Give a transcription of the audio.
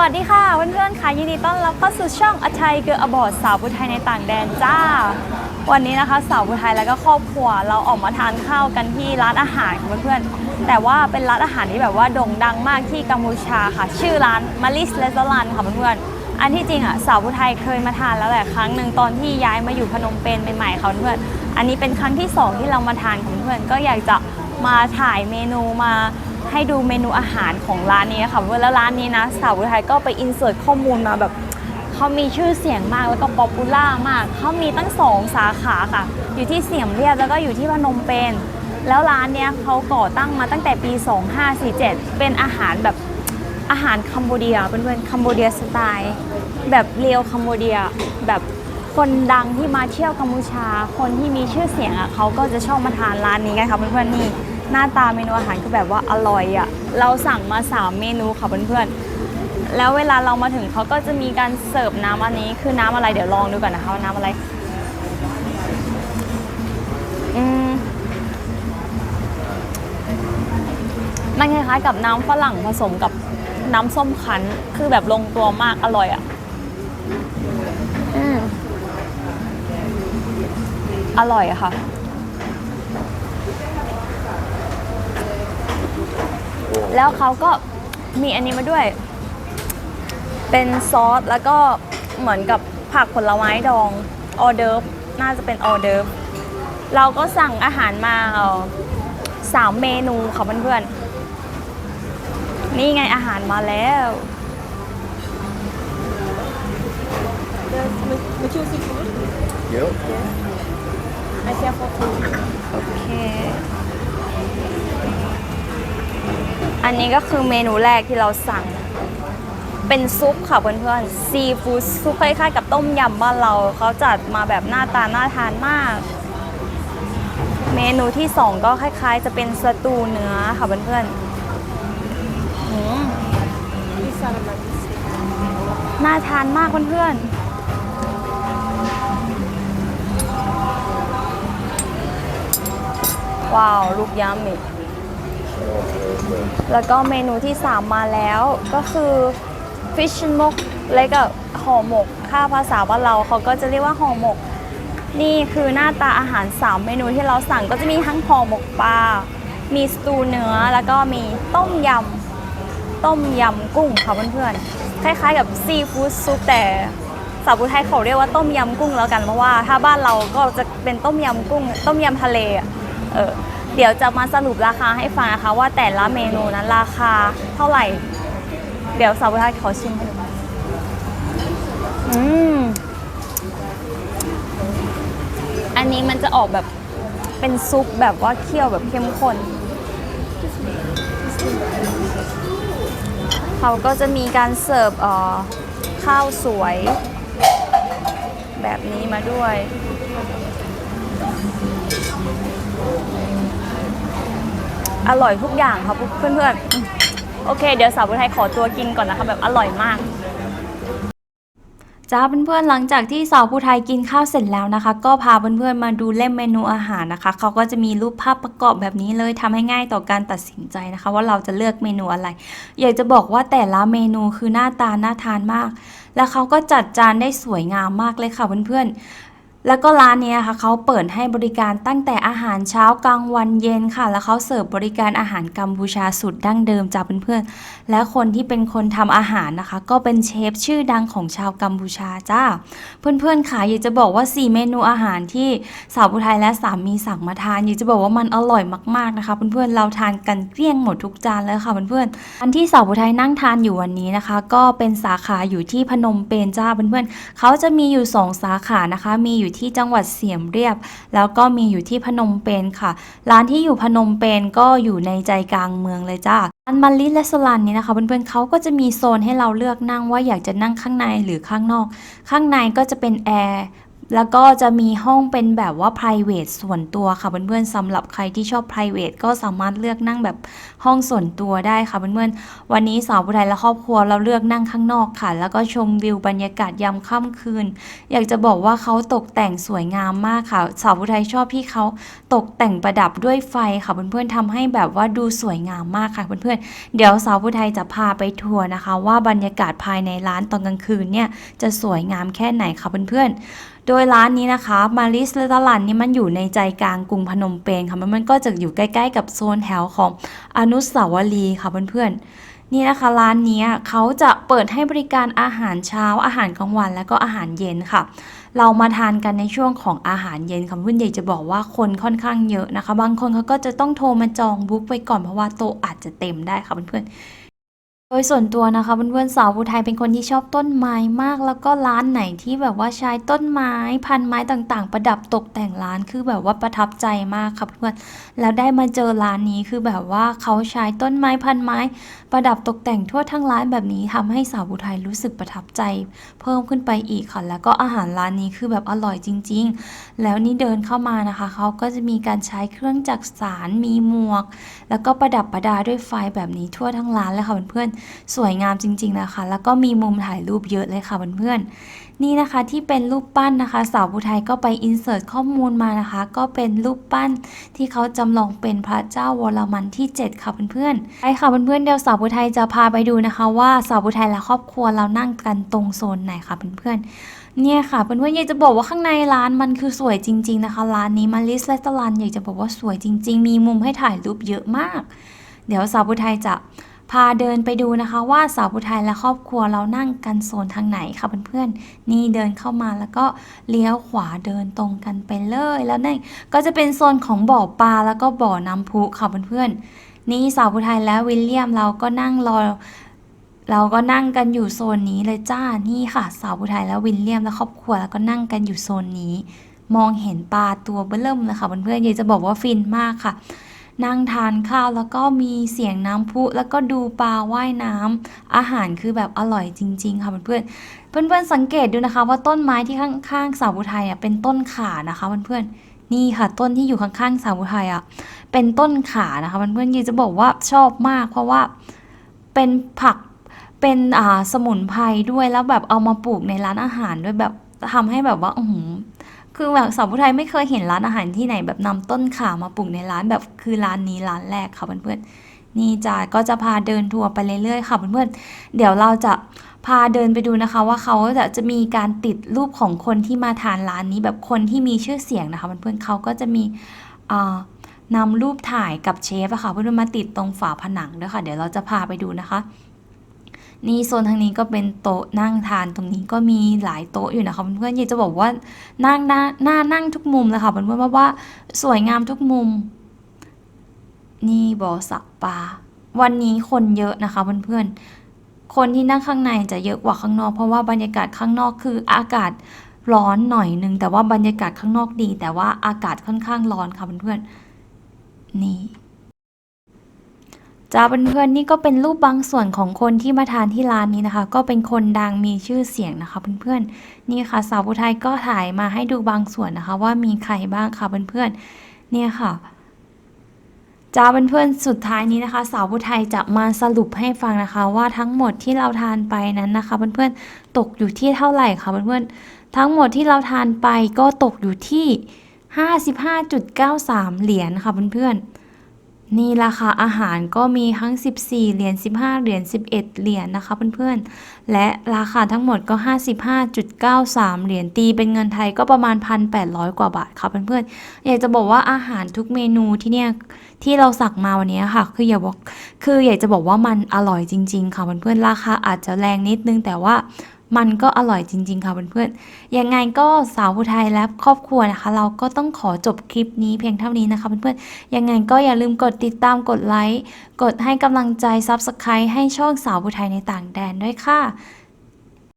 วัสดีค่ะเพื่อนๆค่ะยินดีต้อนรับเข้าสู่ช่องอชัยเกืออบอดสาวผู้ไทยในต่างแดนจ้า วันนี้นะคะสาวผู้ไทยแล้วก็ครอบครัวเราออกมาทานข้าวกันที่ร้านอาหารค่ะเพื่อนๆแต่ว่าเป็นร้านอาหารที่แบบว่าโด่งดังมากที่กัมพูชาค่ะ ชื่อร้านมาริสเลสลันค่ะเพื่อนๆอันที่จริงอะสาวผู้ไทยเคยมาทานแล้วแหละครั้งหนึ่งตอนที่ย้ายมาอยู่พนมเปญใหม่ๆค่ะเพื่อนอันนี้เป็นครั้งที่สองที่เรามาทานค่ะเพื่อนก็อยากจะมาถ่ายเมนูมา ให้ดูเมนูอาหารของร้านนี้ค่ะเพื่อนแล้วร้านนี้นะสาวอุทัยก็ไปอินเสิร์ตข้อมูลมาแบบเขามีชื่อเสียงมากแล้วก็ป๊อปปูล่ามาก เขามีตั้งสองสาขาค่ะ อยู่ที่เสียมเรียบแล้วก็อยู่ที่พนมเปญแล้วร้านเนี้ยเขาก่อตั้งมาตั้งแต่ปี 2547 เป็นอาหารแบบอาหารคัมโบเดียเพื่อนคัมโบเดียสไตล์แบบเรียวคัมโบเดียแบบคนดังที่มาเที่ยวกัมพูชา คนที่มีชื่อเสียงอะเขาก็จะชอบมาทานร้านนี้กันค่ะเพื่อนๆนี่ หน้าตาเมนูอาหารคือแบบว่าอร่อยอะ่ะ เราสั่งมา 3 เมนูค่ะเพื่อนๆ แล้วเวลาเรามาถึงเขาก็จะมีการเสิร์ฟน้ำอันนี้คือน้ำอะไรเดี๋ยวลองดูก่อนนะคะว่าน้ำอะไร อืมมันคล้ายๆกับน้ำฝรั่งผสมกับน้ำส้มคั้น คือแบบลงตัวมากอร่อยอะ่ะอืมอร่อยอะค่ะ แล้วเขาก็มีอันนี้มาด้วย เป็นซอสแล้วก็เหมือนกับผักผลไม้ดองออเดิร์ฟน่าจะเป็นออเดิร์ฟเราก็สั่งอาหารมาเอ่อสามเมนูค่ะเพื่อนๆนี่ไงอาหารมาแล้ว Mature seafood. Yep. I share for two. โอเค อันนี้ก็คือเมนูแรกที่เราสั่ง เป็นซุปค่ะเพื่อนๆซีฟู้ดซุปคล้ายๆกับต้มยำบ้านเราเขาจัดมาแบบหน้าตาน่าทานมาก เมนูที่สองก็คล้ายๆ จะเป็นสตูเนื้อค่ะเพื่อนๆหน่าทานมากเพื่อนๆว้าว ลูกยำอีก แล้วก็เมนูที่ 3 มาแล้วก็คือ fish mok เลยกับห่อหมกค่าภาษาบ้านเราเขาก็จะเรียกว่าห่อหมก นี่คือหน้าตาอาหาร 3 เมนูที่เราสั่งก็จะมีทั้งห่อหมกปลา มีสตูเนื้อแล้วก็มีต้มยำต้มยำกุ้งค่ะเพื่อนๆคล้ายๆกับซีฟู้ดซุปแต่สาวพุไทยเขาเรียกว่าต้มยำกุ้งแล้วกันเพราะว่าถ้าบ้านเราก็จะเป็นต้มยำกุ้ง ต้มยำทะเลเออ เดี๋ยวจะมาสรุปราคาให้ฟังนะคะ ว่าแต่ละเมนูนั้นราคาเท่าไหร่ เดี๋ยวสาวไทยขอชิมให้ดูอืมอันนี้มันจะออกแบบเป็นซุปแบบว่าเคี่ยวแบบเข้มข้นเขาก็จะมีการเสิร์ฟอ่อข้าวสวย แบบนี้มาด้วย อร่อยทุกอย่างครับเพื่อนๆ โอเค เดี๋ยวสาวบุไทยขอตัวกินก่อนนะคะ แบบอร่อยมากจ้าเพื่อนๆหลังจากที่สาวผู้ไทยกินข้าวเสร็จแล้วนะคะ ก็พาเพื่อนๆมาดูเล่มเมนูอาหารนะคะ เขาก็จะมีรูปภาพประกอบแบบนี้เลยทำให้ง่ายต่อการตัดสินใจนะคะ ว่าเราจะเลือกเมนูอะไร อยากจะบอกว่าแต่ละเมนูคือหน้าตาน่าทานมาก แล้วเขาก็จัดจานได้สวยงามมากเลยค่ะเพื่อนๆ แล้วก็ร้านนี้ค่ะเขาเปิดให้บริการตั้งแต่อาหารเช้ากลางวันเย็นค่ะ แล้วเขาเสิร์ฟบริการอาหารกัมพูชาสุดดั้งเดิมจ้าเพื่อนๆและคนที่เป็นคนทำอาหารนะคะ ก็เป็นเชฟชื่อดังของชาวกัมพูชาจ้า เพื่อนๆค่ะอยากจะบอกว่า 4 เมนูอาหารที่สาวผู้ไทยและสามีสั่งมาทานอยากจะบอกว่ามันอร่อยมากๆนะคะ เพื่อนๆเราทานกันเกลี้ยงหมดทุกจานเลยค่ะเพื่อนๆอันที่สาวผู้ไทยนั่งทานอยู่วันนี้นะคะ ก็เป็นสาขาอยู่ที่พนมเปญจ้าเพื่อนๆเขาจะมีอยู่ 2 สาขานะคะ มีอยู่ที่จังหวัดเสียมเรียบ แล้วก็มีอยู่ที่พนมเปญค่ะ ร้านที่อยู่พนมเปญก็อยู่ในใจกลางเมืองเลยจ้าร้านมาริและสลันนี้นะคะเพื่อนๆเขาก็จะมีโซนให้เราเลือกนั่งว่าอยากจะนั่งข้างในหรือข้างนอก ข้างในก็จะเป็นแอร์ แล้วก็จะมีห้องเป็นแบบว่า private ส่วนตัวค่ะเพื่อนๆสำหรับใครที่ชอบ private ก็สามารถเลือกนั่งแบบห้องส่วนตัวได้ค่ะเพื่อนๆวันนี้สาวผู้ไทยและครอบครัวเราเลือกนั่งข้างนอกค่ะ แล้วก็ชมวิวบรรยากาศยามค่ำคืน อยากจะบอกว่าเขาตกแต่งสวยงามมากค่ะ สาวผู้ไทยชอบที่เขาตกแต่งประดับด้วยไฟค่ะเพื่อนๆทำให้แบบว่าดูสวยงามมากค่ะเพื่อนๆเดี๋ยวสาวผู้ไทยจะพาไปทัวร์นะคะ ว่าบรรยากาศภายในร้านตอนกลางคืนเนี่ยจะสวยงามแค่ไหนค่ะเพื่อนๆ โดยร้านนี้นะคะมาริสเลตลันนี่มันอยู่ในใจกลางกรุงพนมเปญค่ะมันมันก็จะอยู่ใกล้ ๆ กับโซนแถวของอนุสาวรีย์ค่ะเพื่อนๆนี่นะคะร้านนี้เขาจะเปิดให้บริการอาหารเช้าอาหารกลางวัน และก็อาหารเย็นค่ะ เรามาทานกันในช่วงของอาหารเย็นค่ะเพื่อนๆอยากจะบอกว่าคนค่อนข้างเยอะนะคะ บางคนเขาก็จะต้องโทรมาจองบุ๊กไว้ก่อนเพราะว่าโต๊ะอาจจะเต็มได้ค่ะเพื่อนๆ โดยส่วนตัวนะคะเพื่อนๆสาวภูไทยเป็นคนที่ชอบต้นไม้มาก แล้วก็ร้านไหนที่แบบว่าใช้ต้นไม้พันไม้ต่างๆ ประดับตกแต่งร้านคือแบบว่าประทับใจมากค่ะเพื่อนแล้วได้มาเจอร้านนี้คือแบบว่าเขาใช้ต้นไม้พันไม้ ประดับตกแต่งทั่วทั้งร้านแบบนี้ทำให้สาวภูไทยรู้สึกประทับใจ เพิ่มขึ้นไปอีกค่ะ แล้วก็อาหารร้านนี้คือแบบอร่อยจริง ๆ แล้วนี่เดินเข้ามานะคะเขาก็จะมีการใช้เครื่องจักสานมีหมวก แล้วก็ประดับประดาด้วยไฟแบบนี้ทั่วทั้งร้านเลยค่ะเพื่อนสวยงามจริง ๆนะคะ แล้วก็มีมุมถ่ายรูปเยอะเลยค่ะเพื่อนๆนี่นะคะที่เป็นรูปปั้นนะคะ สาวภูไทยก็ไปอินเสิร์ตข้อมูลมานะคะ ก็เป็นรูปปั้นที่เขาจำลองเป็นพระเจ้าวรมันที่ 7 ค่ะเพื่อนๆไปค่ะเพื่อนๆเดี๋ยวสาวภูไทยจะพาไปดูนะคะว่าสาวภูไทยและครอบครัวเรานั่งกันตรงโซนไหนค่ะเพื่อนๆเนี่ยค่ะเพื่อนๆอยากจะบอกว่าข้างในร้านมันคือสวยจริง ๆนะคะ ร้านนี้มาลิสและตลันอยากจะบอกว่าสวยจริง ๆ มีมุมให้ถ่ายรูปเยอะมาก เดี๋ยวสาวภูไทยจะ พาเดินไปดูนะคะว่าสาวภูไทยและครอบครัวเรานั่งกันโซนทางไหนค่ะเพื่อนๆนี่เดินเข้ามาแล้วก็เลี้ยวขวาเดินตรงกันไปเลยแล้วนี่ก็จะเป็นโซนของบ่อปลาแล้วก็บ่อน้ำพุค่ะเพื่อนๆนี่สาวภูไทยและวิลเลียมเราก็นั่งรอเราก็นั่งกันอยู่โซนนี้เลยจ้า นี่ค่ะ สาวผู้ไทยแล้ววิลเลียมและครอบครัวแล้วก็นั่งกันอยู่โซนนี้ มองเห็นปลาตัวเบิ่มเลยค่ะเพื่อนๆยากจะบอกว่าฟินมากค่ะ นั่งทานข้าวแล้วก็มีเสียงน้ำพุ แล้วก็ดูปลาว่ายน้ำอาหารคือแบบอร่อยจริง ๆ ค่ะเพื่อนๆเพื่อนๆสังเกตดูนะคะ ว่าต้นไม้ที่ข้างๆสาวผู้ไทยอะเป็นต้นขานะคะเพื่อนๆนี่ค่ะต้นที่อยู่ข้างๆสาวูไทยอะเป็นต้นขานะคะเพื่อนๆอยากจะบอกว่าชอบมาก เพราะว่าเป็นผักเป็นอ่าสมุนไพรด้วยแล้วแบบเอามาปลูกในร้านอาหารด้วยแบบทำให้แบบว่าอื คือแบบสาวผู้ไทยไม่เคยเห็นร้านอาหารที่ไหนแบบนำต้นข่ามาปลูกในร้านแบบคือร้านนี้ร้านแรกค่ะเพื่อนๆนี่จ้าก็จะพาเดินทัวร์ไปเรื่อยๆค่ะเพื่อนๆเดี๋ยวเราจะพาเดินไปดูนะคะว่าเขาจะจะมีการติดรูปของคนที่มาทานร้านนี้แบบคนที่มีชื่อเสียงนะคะเพื่อนๆเขาก็จะมีอ่านำรูปถ่ายกับเชฟอะค่ะเพื่อนๆมาติดตรงฝาผนังด้วยค่ะ เดี๋ยวเราจะพาไปดูนะคะ นี่โซนทางนี้ก็เป็นโต๊ะนั่งทานตรงนี้ก็มีหลายโต๊ะอยู่นะคะเพื่อนๆอยากจะบอกว่านั่งหน้าหน้านั่งทุกมุมเลยค่ะเพื่อนๆเพราะว่าสวยงามทุกมุม นี่บ่อสระปลาวันนี้คนเยอะนะคะเพื่อนๆคนที่นั่งข้างในจะเยอะกว่าข้างนอก เพราะว่าบรรยากาศข้างนอกคืออากาศร้อนหน่อยนึงแต่ว่าบรรยากาศข้างนอกดี แต่ว่าอากาศค่อนข้างร้อนค่ะเพื่อนๆนี่ จ้าเพื่อนๆนี่ก็เป็นรูปบางส่วนของคนที่มาทานที่ร้านนี้นะคะ ก็เป็นคนดังมีชื่อเสียงนะคะ เพื่อนๆนี่ค่ะสาวผู้ไทยก็ถ่ายมาให้ดูบางส่วนนะคะ ว่ามีใครบ้างค่ะเพื่อนๆเนี่ยค่ะจ้าเพื่อนๆสุดท้ายนี้นะคะ สาวผู้ไทยจะมาสรุปให้ฟังนะคะ ว่าทั้งหมดที่เราทานไปนั้นนะคะเพื่อนๆตกอยู่ที่เท่าไหร่คะเพื่อนๆทั้งหมดที่เราทานไปก็ตกอยู่ที่ 55.93 เหรียญค่ะเพื่อนๆ นี่ราคาอาหารก็มีทั้ง 14 เหรียญ 15 เหรียญ 11 เหรียญนะคะเพื่อนๆ และราคาทั้งหมดก็ 55.93 เหรียญตีเป็นเงินไทยก็ประมาณ 1,800 กว่าบาทค่ะเพื่อนๆ อยากจะบอกว่าอาหารทุกเมนูที่เนี่ยที่เราสั่งมาวันนี้ค่ะ คืออย่าบอกคืออยากจะบอกว่ามันอร่อยจริง ๆ ค่ะเพื่อนๆ ราคาอาจจะแรงนิดนึงแต่ว่า มันก็อร่อยจริง ๆ ค่ะเพื่อนๆยังไงก็สาวผู้ไทยและครอบครัวนะคะ เราก็ต้องขอจบคลิปนี้เพียงเท่านี้นะคะเพื่อนๆยังไงก็อย่าลืมกดติดตามกดไลค์กดให้กำลังใจ Subscribe ให้ช่องสาวผู้ไทยในต่างแดนด้วยค่ะ